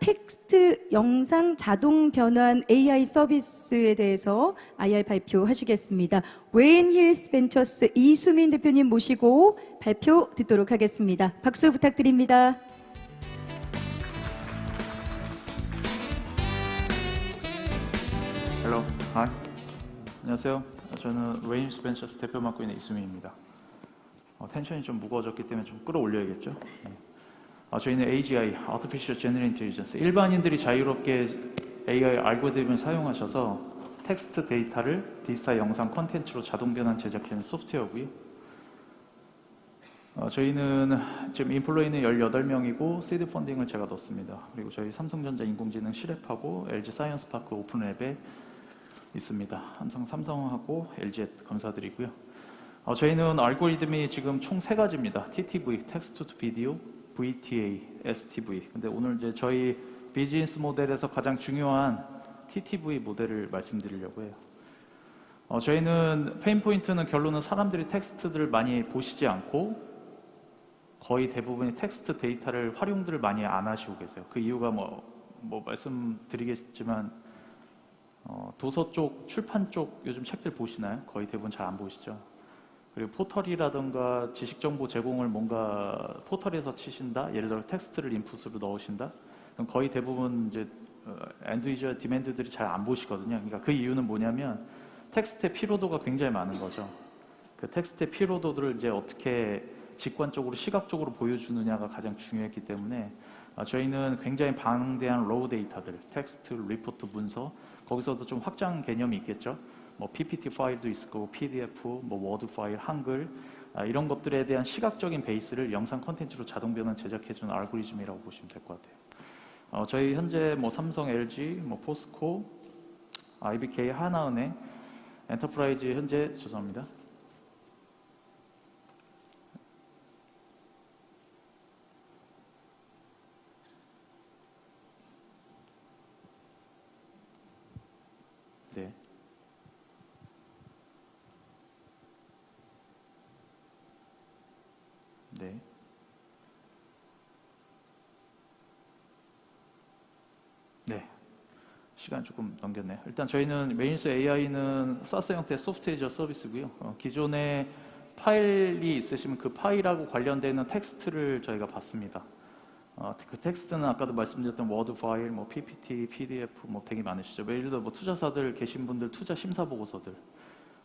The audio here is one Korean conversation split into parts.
텍스트 영상 자동 변환 AI 서비스에 대해서 IR 발표하시겠습니다. 웨인 힐스 벤처스 이수민 대표님 모시고 발표 듣도록 하겠습니다. 박수 부탁드립니다. 안녕하세요. 저는 웨인 스펜처스 대표 맡고 있는 이수민입니다. 어, 텐션이 좀 무거워졌기 때문에 좀 끌어올려야겠죠. 네. 아, 저희는 AGI, Artificial General Intelligence. 일반인들이 자유롭게 AI 알고리즘을 사용하셔서 텍스트 데이터를 디지털 영상 콘텐츠로 자동 변환 제작하는 소프트웨어고요. 어, 저희는 지금 인플로이는 18명이고 시드 펀딩을 제가 넣습니다. 그리고 저희 삼성전자 인공지능 시랩하고 LG 사이언스파크 오픈랩에 있습니다. 항상 삼성하고 LG 감사드리고요. 어, 저희는 알고리즘이 지금 총 세 가지입니다. TTV, 텍스트 투 비디오, VTA, STV. 근데 오늘 이제 저희 비즈니스 모델에서 가장 중요한 TTV 모델을 말씀드리려고 해요. 어, 저희는 페인 포인트는 결론은 사람들이 텍스트들을 많이 보시지 않고 거의 대부분이 텍스트 데이터를 활용들을 많이 안 하시고 계세요. 그 이유가 뭐, 뭐 말씀드리겠지만 어, 도서 쪽, 출판 쪽 요즘 책들 보시나요? 거의 대부분 잘 안 보시죠. 그리고 포털이라든가 지식 정보 제공을 뭔가 포털에서 치신다. 예를 들어 텍스트를 인풋으로 넣으신다. 그럼 거의 대부분 이제 엔드 유저 디맨드들이 잘 안 보시거든요. 그러니까 그 이유는 뭐냐면 텍스트의 피로도가 굉장히 많은 거죠. 그 텍스트의 피로도들을 이제 어떻게 직관적으로 시각적으로 보여주느냐가 가장 중요했기 때문에 아, 저희는 굉장히 방대한 로우 데이터들, 텍스트, 리포트 문서 거기서도 좀 확장 개념이 있겠죠. 뭐 PPT 파일도 있을 거고 PDF, 뭐 워드 파일, 한글 아, 이런 것들에 대한 시각적인 베이스를 영상 콘텐츠로 자동 변환 제작해주는 알고리즘이라고 보시면 될 것 같아요. 어, 저희 현재 뭐 삼성, LG, 뭐 포스코, IBK, 하나은행, 엔터프라이즈 현재 죄송합니다. 네. 네. 네. 시간 조금 넘겼네요. 일단 저희는 메인스 AI는 사스 형태의 소프트웨어 서비스고요. 어, 기존에 파일이 있으시면 그 파일하고 관련되는 텍스트를 저희가 받습니다. 어, 그 텍스트는 아까도 말씀드렸던 워드 파일, 뭐 PPT, PDF 뭐 되게 많으시죠. 뭐 예를 들어 뭐 투자사들 계신 분들 투자 심사 보고서들,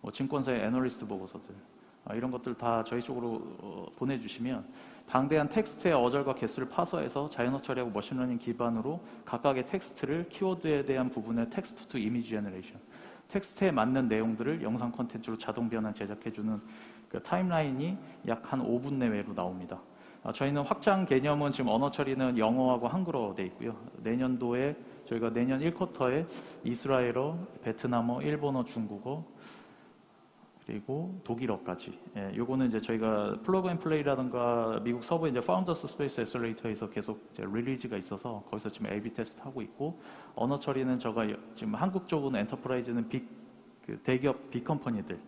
뭐 증권사의 애널리스트 보고서들 아, 이런 것들 다 저희 쪽으로 어, 보내주시면 방대한 텍스트의 어절과 개수를 파서해서 자연어 처리하고 머신러닝 기반으로 각각의 텍스트를 키워드에 대한 부분의 텍스트 투 이미지 제너레이션 텍스트에 맞는 내용들을 영상 콘텐츠로 자동 변환 제작해주는 그 타임라인이 약 한 5분 내외로 나옵니다. 아, 저희는 확장 개념은 지금 언어 처리는 영어하고 한글어로 돼 있고요. 내년도에 저희가 내년 1쿼터에 이스라엘어, 베트남어, 일본어, 중국어 그리고 독일어까지. 예, 요거는 이제 저희가 플러그 앤 플레이라든가 미국 서부 이제 파운더스 스페이스 에슬레이터에서 계속 이제 릴리즈가 있어서 거기서 지금 A/B 테스트 하고 있고 언어 처리는 저가 여- 지금 한국 쪽은 엔터프라이즈는 빅 그 대기업 빅 컴퍼니들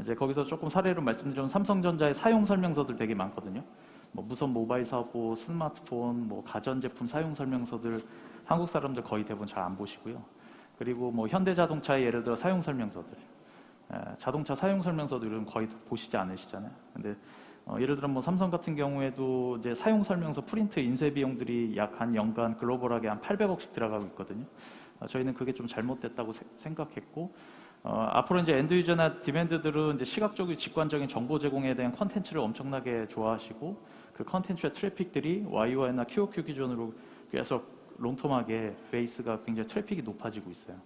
이제 거기서 조금 사례로 말씀드리면 삼성전자의 사용 설명서들 되게 많거든요. 뭐 무선 모바일 사고, 스마트폰, 뭐 가전제품 사용 설명서들 한국 사람들 거의 대부분 잘 안 보시고요. 그리고 뭐 현대자동차의 예를 들어 사용 설명서들, 에, 자동차 사용 설명서들은 거의 보시지 않으시잖아요. 근데 어, 예를 들어 뭐 삼성 같은 경우에도 이제 사용 설명서 프린트 인쇄 비용들이 약 한 연간 글로벌하게 한 800억씩 들어가고 있거든요. 어, 저희는 그게 좀 잘못됐다고 세- 생각했고 어, 앞으로 이제 엔드 유저나 디맨드들은 이제 시각적이고 직관적인 정보 제공에 대한 컨텐츠를 엄청나게 좋아하시고 그 컨텐츠의 트래픽들이 YUI나 QOQ 기준으로 계속 롱텀하게 베이스가 굉장히 트래픽이 높아지고 있어요.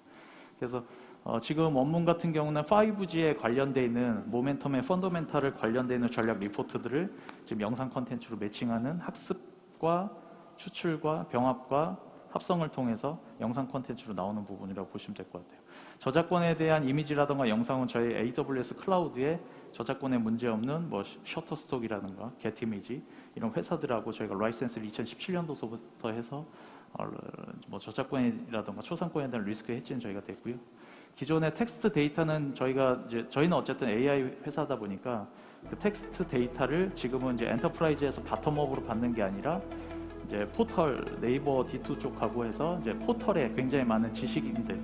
그래서 어, 지금 원문 같은 경우는 5G에 관련돼 있는 모멘텀의 펀더멘탈을 관련돼 있는 전략 리포트들을 지금 영상 컨텐츠로 매칭하는 학습과 추출과 병합과 합성을 통해서 영상 컨텐츠로 나오는 부분이라고 보시면 될 것 같아요. 저작권에 대한 이미지라든가 영상은 저희 AWS 클라우드에 저작권에 문제 없는 뭐 셔터스톡이라든가 게티미지 이런 회사들하고 저희가 라이센스를 2017년도서부터 해서 어, 뭐 저작권이라든가 초상권에 대한 리스크 해지는 저희가 됐고요. 기존의 텍스트 데이터는 저희가 이제 저희는 어쨌든 AI 회사다 보니까 그 텍스트 데이터를 지금은 이제 엔터프라이즈에서 바텀업으로 받는 게 아니라 이제 포털 네이버 D2 쪽하고 해서 이제 포털에 굉장히 많은 지식인들,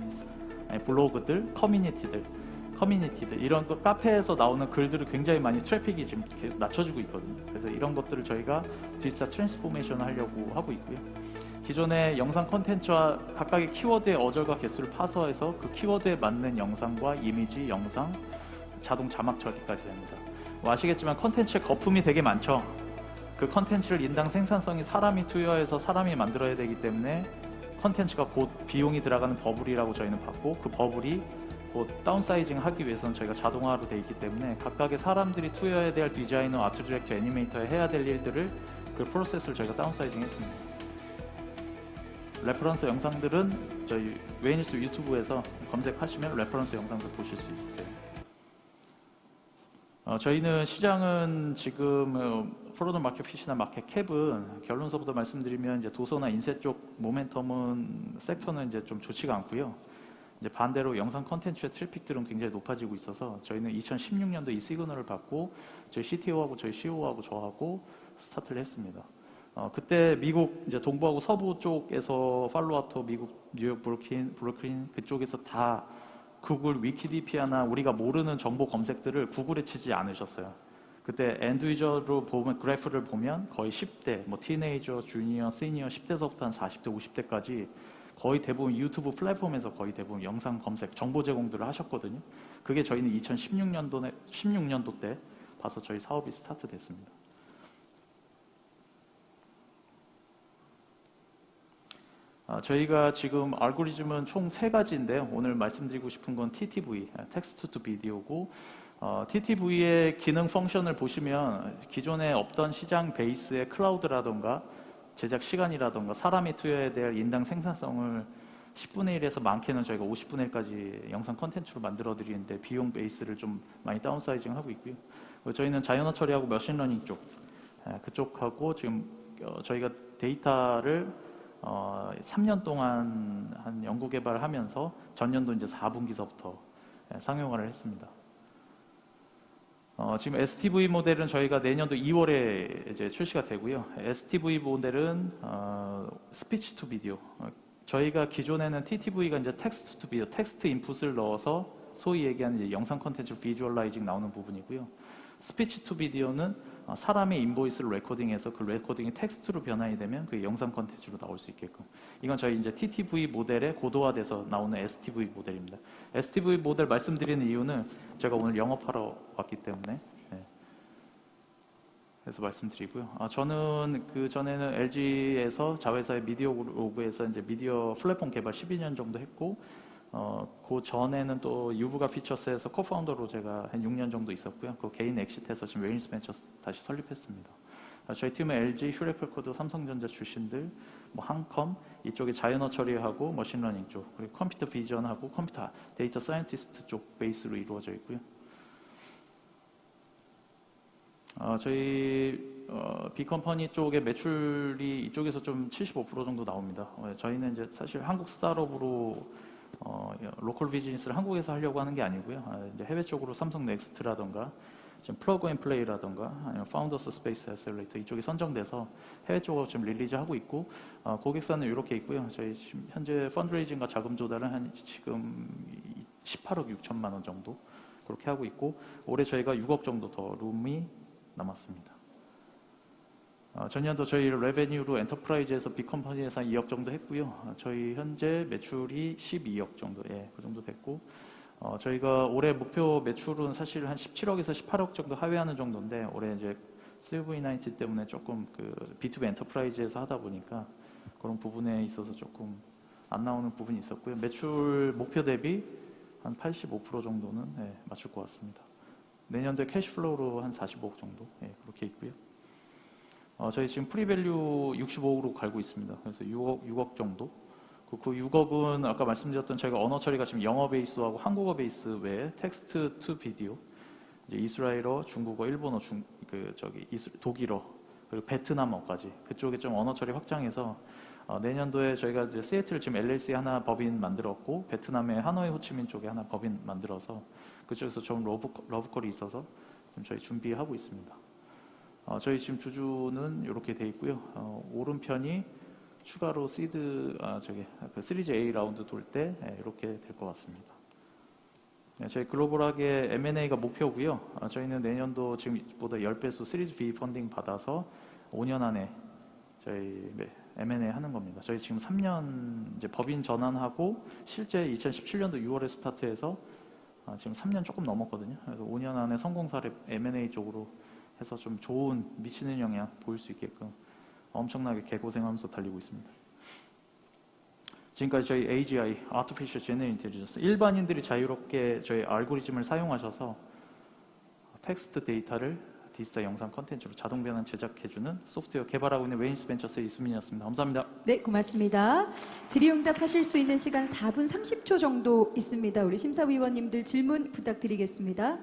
블로그들, 커뮤니티들, 커뮤니티들 이런 거 카페에서 나오는 글들을 굉장히 많이 트래픽이 지금 낮춰지고 있거든요. 그래서 이런 것들을 저희가 디지털 트랜스포메이션 하려고 하고 있고요. 기존의 영상 콘텐츠와 각각의 키워드의 어절과 개수를 파서해서 그 키워드에 맞는 영상과 이미지, 영상, 자동 자막 처리까지 됩니다. 뭐 아시겠지만 콘텐츠의 거품이 되게 많죠. 그 컨텐츠를 인당 생산성이 사람이 투여해서 사람이 만들어야 되기 때문에 컨텐츠가 곧 비용이 들어가는 버블이라고 저희는 봤고 그 버블이 곧 다운사이징 하기 위해서는 저희가 자동화로 돼 있기 때문에 각각의 사람들이 투여해야 될 디자이너, 아트 디렉터, 애니메이터에 해야 될 일들을 그 프로세스를 저희가 다운사이징 했습니다. 레퍼런스 영상들은 저희 웨이니스 유튜브에서 검색하시면 레퍼런스 영상들 보실 수 있으세요. 어, 저희는 시장은 지금 어, 프로덕트 마켓 핏이나 마켓 캡은 결론서부터 말씀드리면 이제 도서나 인쇄 쪽 모멘텀은 섹터는 이제 좀 좋지가 않고요. 이제 반대로 영상 컨텐츠의 트래픽들은 굉장히 높아지고 있어서 저희는 2016년도 이 시그널을 받고 저희 CTO하고 저희 CO하고 저하고 스타트를 했습니다. 어, 그때 미국 이제 동부하고 서부 쪽에서 팔로아토 미국 뉴욕 브루클린 브루클린 그쪽에서 다 구글 위키디피아나 우리가 모르는 정보 검색들을 구글에 치지 않으셨어요. 그때 엔드 유저로 보면 그래프를 보면 거의 10대, 뭐 티네이저, 주니어, 시니어 10대서부터 한 40대, 50대까지 거의 대부분 유튜브 플랫폼에서 거의 대부분 영상 검색, 정보 제공들을 하셨거든요. 그게 저희는 2016년도에 16년도 때 봐서 저희 사업이 스타트 됐습니다. 저희가 지금 알고리즘은 총 세 가지인데요. 오늘 말씀드리고 싶은 건 TTV, 텍스트 투 비디오고 어, TTV의 기능 펑션을 보시면 기존에 없던 시장 베이스의 클라우드라던가 제작 시간이라던가 사람이 투여해야 될 인당 생산성을 10분의 1에서 많게는 저희가 50분의 1까지 영상 컨텐츠로 만들어 드리는데 비용 베이스를 좀 많이 다운사이징 하고 있고요. 저희는 자연어 처리하고 머신러닝 쪽 예, 그쪽하고 지금 어, 저희가 데이터를 어, 3년 동안 한 연구 개발을 하면서 전년도 이제 4분기서부터 예, 상용화를 했습니다. 어, 지금 STV 모델은 저희가 내년도 2월에 이제 출시가 되고요. STV 모델은 어, 스피치 투 비디오. 어, 저희가 기존에는 TTV가 이제 텍스트 투 비디오, 텍스트 인풋을 넣어서 소위 얘기하는 영상 컨텐츠 비주얼라이징 나오는 부분이고요. 스피치 투 비디오는 어, 사람의 인보이스를 레코딩해서 그 레코딩이 텍스트로 변환이 되면 그 영상 컨텐츠로 나올 수 있게끔. 이건 저희 이제 TTV 모델에 고도화돼서 나오는 STV 모델입니다. STV 모델 말씀드리는 이유는 제가 오늘 영업하러 왔기 때문에. 네. 그래서 말씀드리고요. 아, 저는 그 전에는 LG에서 자회사의 미디어 그룹에서 이제 미디어 플랫폼 개발 12년 정도 했고, 어, 그 전에는 또 유부가 피처스에서 코파운더로 제가 한 6년 정도 있었고요. 그 개인 엑시트에서 지금 웨인스 벤처스 다시 설립했습니다. 아, 저희 팀은 LG, 휴레펠코드, 삼성전자 출신들, 뭐 한컴 이쪽에 자연어 처리하고 머신러닝 쪽, 그리고 컴퓨터 비전하고 컴퓨터 데이터 사이언티스트 쪽 베이스로 이루어져 있고요. 어, 저희 어, 비컴퍼니 쪽의 매출이 이쪽에서 좀 75% 정도 나옵니다. 어, 저희는 이제 사실 한국 스타트업으로 어, 로컬 비즈니스를 한국에서 하려고 하는 게 아니고요. 아, 이제 해외 쪽으로 삼성 넥스트라던가 지금 플러그 앤 플레이라던가 아니면 파운더스 스페이스 에셀레이터 이쪽이 선정돼서 해외 쪽으로 좀 릴리즈하고 있고 어, 고객사는 이렇게 있고요. 저희 지금 현재 펀드레이징과 자금 조달은 한 지금 18억 6천만 원 정도 그렇게 하고 있고 올해 저희가 6억 정도 더 룸이 남았습니다. 어, 전년도 저희 레베뉴로 엔터프라이즈에서 빅컴퍼니에서 한 2억 정도 했고요. 어, 저희 현재 매출이 12억 정도, 예, 그 정도 됐고, 어, 저희가 올해 목표 매출은 사실 한 17억에서 18억 정도 하회하는 정도인데, 올해 이제 CV19 때문에 조금 그 B2B 엔터프라이즈에서 하다 보니까 그런 부분에 있어서 조금 안 나오는 부분이 있었고요. 매출 목표 대비 한 85% 정도는 예, 맞출 것 같습니다. 내년도에 캐시플로우로 한 45억 정도, 예, 그렇게 있고요. 어, 저희 지금 프리밸류 65억으로 갈고 있습니다. 그래서 6억, 6억 정도. 그, 그 6억은 아까 말씀드렸던 저희가 언어 처리가 지금 영어 베이스하고 한국어 베이스 외에 텍스트 투 비디오, 이제 이스라엘어, 중국어, 일본어, 중, 그 저기 이스, 독일어, 그리고 베트남어까지 그쪽에 좀 언어 처리 확장해서 어, 내년도에 저희가 이제 시애틀 지금 LLC 하나 법인 만들었고 베트남의 하노이 호치민 쪽에 하나 법인 만들어서 그쪽에서 좀 러브 러브콜이 있어서 지금 저희 준비하고 있습니다. 어, 저희 지금 주주는 이렇게 돼 있고요. 어, 오른편이 추가로 시드 아 저기 그 시리즈 A 라운드 돌 때 이렇게 될 것 같습니다. 네, 저희 글로벌하게 M&A가 목표고요. 아, 저희는 내년도 지금보다 10배수 시리즈 B 펀딩 받아서 5년 안에 저희 네, M&A 하는 겁니다. 저희 지금 3년 이제 법인 전환하고 실제 2017년도 6월에 스타트해서 아, 지금 3년 조금 넘었거든요. 그래서 5년 안에 성공 사례 M&A 쪽으로 해서 좀 좋은 미치는 영향 보일 수 있게끔 엄청나게 개고생하면서 달리고 있습니다. 지금까지 저희 AGI, Artificial General Intelligence, 일반인들이 자유롭게 저희 알고리즘을 사용하셔서 텍스트 데이터를 디지털 영상 컨텐츠로 자동 변환 제작해주는 소프트웨어 개발하고 있는 웨인스 벤처스의 이수민이었습니다. 감사합니다. 네, 고맙습니다. 질의응답 하실 수 있는 시간 4분 30초 정도 있습니다. 우리 심사위원님들 질문 부탁드리겠습니다.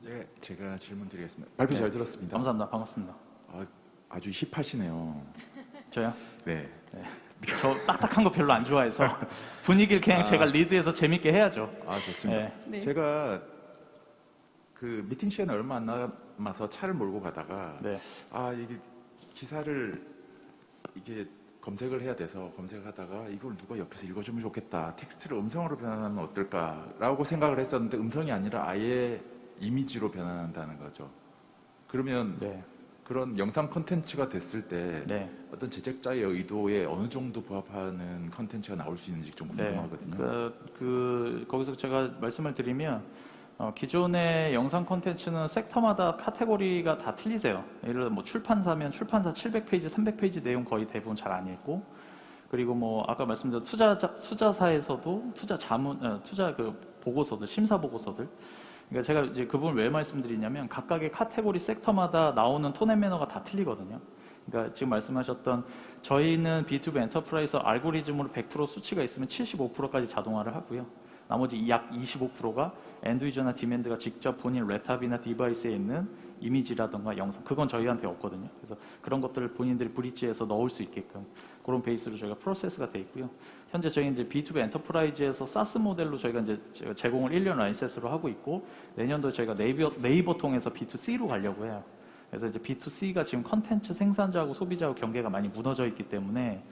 네, 제가 질문 드리겠습니다. 발표 네. 잘 들었습니다. 감사합니다. 반갑습니다. 아, 아주 힙하시네요. 저요? 네. 저 딱딱한 거 별로 안 좋아해서 분위기를 그냥 아. 제가 리드해서 재밌게 해야죠. 아, 좋습니다. 네. 네. 제가 그 미팅 시간에 얼마 안 남아서 차를 몰고 가다가 네. 아, 이게 기사를 이게 검색을 해야 돼서 검색하다가 이걸 누가 옆에서 읽어주면 좋겠다. 텍스트를 음성으로 변환하면 어떨까라고 생각을 했었는데 음성이 아니라 아예 이미지로 변환한다는 거죠. 그러면 네. 그런 영상 컨텐츠가 됐을 때 네. 어떤 제작자의 의도에 어느 정도 부합하는 컨텐츠가 나올 수 있는지 좀 궁금하거든요. 그, 그 거기서 제가 말씀을 드리면 어, 기존의 영상 콘텐츠는 섹터마다 카테고리가 다 틀리세요. 예를 들어 뭐 출판사면 출판사 700페이지, 300페이지 내용 거의 대부분 잘 안 읽고 그리고 뭐 아까 말씀드린 투자 투자사에서도 투자 자문 어, 투자 그 보고서들 심사 보고서들 그러니까 제가 이제 그 부분을 왜 말씀드리냐면 각각의 카테고리 섹터마다 나오는 톤앤 매너가 다 틀리거든요. 그러니까 지금 말씀하셨던 저희는 B2B 엔터프라이즈 알고리즘으로 100% 수치가 있으면 75%까지 자동화를 하고요. 나머지 약 25%가 엔드 유저나 디맨드가 직접 본인 랩탑이나 디바이스에 있는 이미지라든가 영상 그건 저희한테 없거든요. 그래서 그런 것들을 본인들이 브릿지에서 넣을 수 있게끔 그런 베이스로 저희가 프로세스가 돼 있고요. 현재 저희 이제 B2B 엔터프라이즈에서 사스 모델로 저희가 이제 제공을 1년 라이센스로 하고 있고 내년도 저희가 네이버 네이버 통해서 B2C로 가려고 해요. 그래서 이제 B2C가 지금 컨텐츠 생산자하고 소비자하고 경계가 많이 무너져 있기 때문에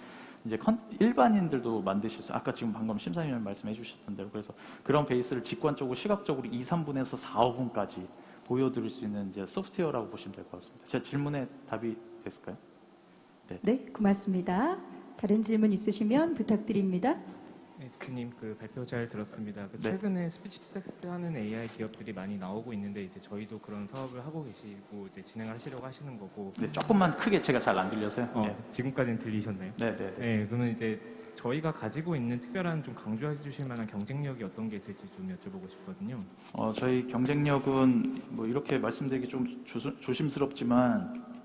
이제 컨- 일반인들도 만드실 수 아까 지금 방금 심사위원 말씀해 주셨던 대로 그래서 그런 베이스를 직관적으로 시각적으로 2, 3분에서 4, 5분까지 보여드릴 수 있는 이제 소프트웨어라고 보시면 될 것 같습니다. 제 질문에 답이 됐을까요? 네, 고맙습니다. 다른 질문 있으시면 부탁드립니다. 네, 대표님 그 발표 잘 들었습니다. 그 네. 최근에 스피치 투 텍스트 하는 AI 기업들이 많이 나오고 있는데 이제 저희도 그런 사업을 하고 계시고 이제 진행하시려고 하시는 거고 네, 조금만 크게 제가 잘 안 들려서요. 어, 네, 지금까지는 들리셨나요? 네, 네. 네. 네, 그러면 이제 저희가 가지고 있는 특별한 좀 강조해 주실 만한 경쟁력이 어떤 게 있을지 좀 여쭤보고 싶거든요. 어, 저희 경쟁력은 뭐 이렇게 말씀드리기 좀 조심, 조심스럽지만 어,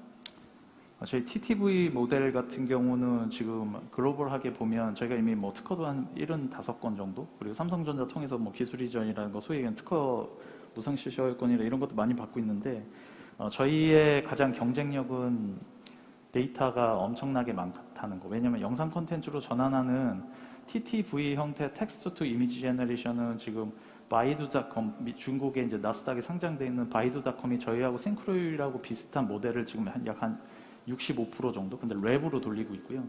저희 TTV 모델 같은 경우는 지금 글로벌하게 보면 저희가 이미 뭐 특허도 한 75건 정도 그리고 삼성전자 통해서 뭐 기술 이전이라는 거 소위 특허 무상 실시권이나 이런 것도 많이 받고 있는데 어, 저희의 가장 경쟁력은 데이터가 엄청나게 많다는 거. 왜냐하면 영상 콘텐츠로 전환하는 TTV 형태 텍스트 투 이미지 제너레이션은 지금 바이두닷컴 미- 중국에 이제 나스닥에 상장돼 있는 바이두닷컴이 저희하고 싱크로율하고 비슷한 모델을 지금 한 약한 65% 정도 근데 랩으로 돌리고 있고요.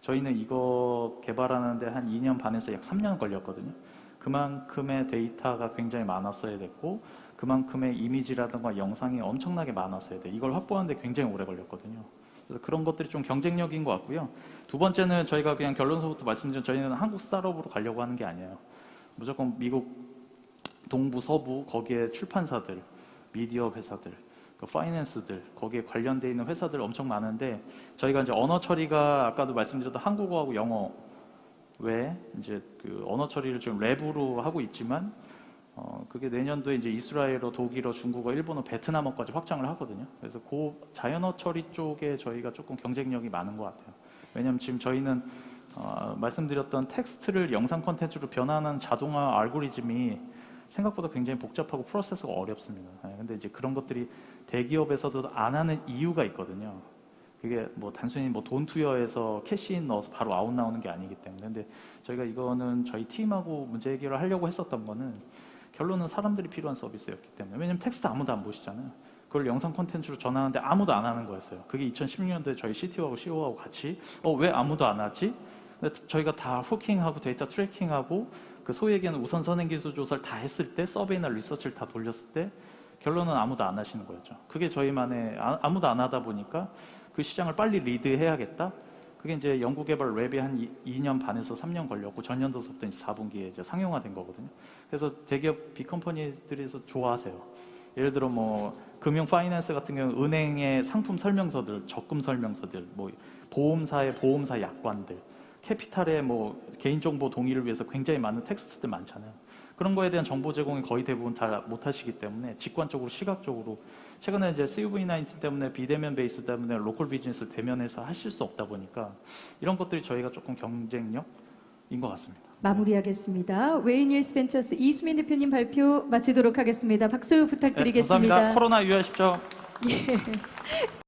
저희는 이거 개발하는데 한 2년 반에서 약 3년 걸렸거든요. 그만큼의 데이터가 굉장히 많았어야 됐고 그만큼의 이미지라든가 영상이 엄청나게 많았어야 돼. 이걸 확보하는데 굉장히 오래 걸렸거든요. 그래서 그런 것들이 좀 경쟁력인 것 같고요. 두 번째는 저희가 그냥 결론서부터 말씀드린 저희는 한국 스타트업으로 가려고 하는 게 아니에요. 무조건 미국 동부 서부 거기에 출판사들, 미디어 회사들, 그 파이낸스들 거기에 관련돼 있는 회사들 엄청 많은데 저희가 이제 언어 처리가 아까도 말씀드렸던 한국어하고 영어 외에 이제 그 언어 처리를 좀 랩으로 하고 있지만 어 그게 내년도에 이제 이스라엘어, 독일어, 중국어, 일본어, 베트남어까지 확장을 하거든요. 그래서 그 자연어 처리 쪽에 저희가 조금 경쟁력이 많은 것 같아요. 왜냐하면 지금 저희는 어, 말씀드렸던 텍스트를 영상 콘텐츠로 변하는 자동화 알고리즘이 생각보다 굉장히 복잡하고 프로세스가 어렵습니다. 예, 근데 이제 그런 것들이 대기업에서도 안 하는 이유가 있거든요. 그게 뭐 단순히 뭐 돈 투여해서 캐시인 넣어서 바로 아웃 나오는 게 아니기 때문에 근데 저희가 이거는 저희 팀하고 문제 해결을 하려고 했었던 거는 결론은 사람들이 필요한 서비스였기 때문에 왜냐면 텍스트 아무도 안 보시잖아요. 그걸 영상 콘텐츠로 전하는데 아무도 안 하는 거였어요. 그게 2016년도에 저희 CTO하고 CO하고 같이 어 왜 아무도 안 하지? 저희가 다 후킹하고 데이터 트래킹하고 그 얘기하는 우선 선행 기술 조사를 다 했을 때 서베이나 리서치를 다 돌렸을 때 결론은 아무도 안 하시는 거였죠. 그게 저희만의 아- 아무도 안 하다 보니까 그 시장을 빨리 리드해야겠다. 그게 이제 연구개발 랩이 한 2, 년 반에서 3년 걸렸고 전년도서부터 이제 4분기에 이제 상용화된 거거든요. 그래서 대기업 빅컴퍼니들에서 좋아하세요. 예를 들어 뭐 금융 파이낸스 같은 경우 은행의 상품 설명서들, 적금 설명서들, 뭐 보험사의 보험사 약관들, 캐피탈의 뭐 개인정보 동의를 위해서 굉장히 많은 텍스트들 많잖아요. 그런 거에 대한 정보 제공이 거의 대부분 다 못하시기 때문에 직관적으로 시각적으로 최근에 이제 CV19 때문에 비대면 베이스 때문에 로컬 비즈니스 대면해서 하실 수 없다 보니까 이런 것들이 저희가 조금 경쟁력인 것 같습니다. 마무리하겠습니다. 웨인 힐스 벤처스 이수민 대표님 발표 마치도록 하겠습니다. 박수 네, 부탁드리겠습니다. 감사합니다. 코로나 유의하십시오.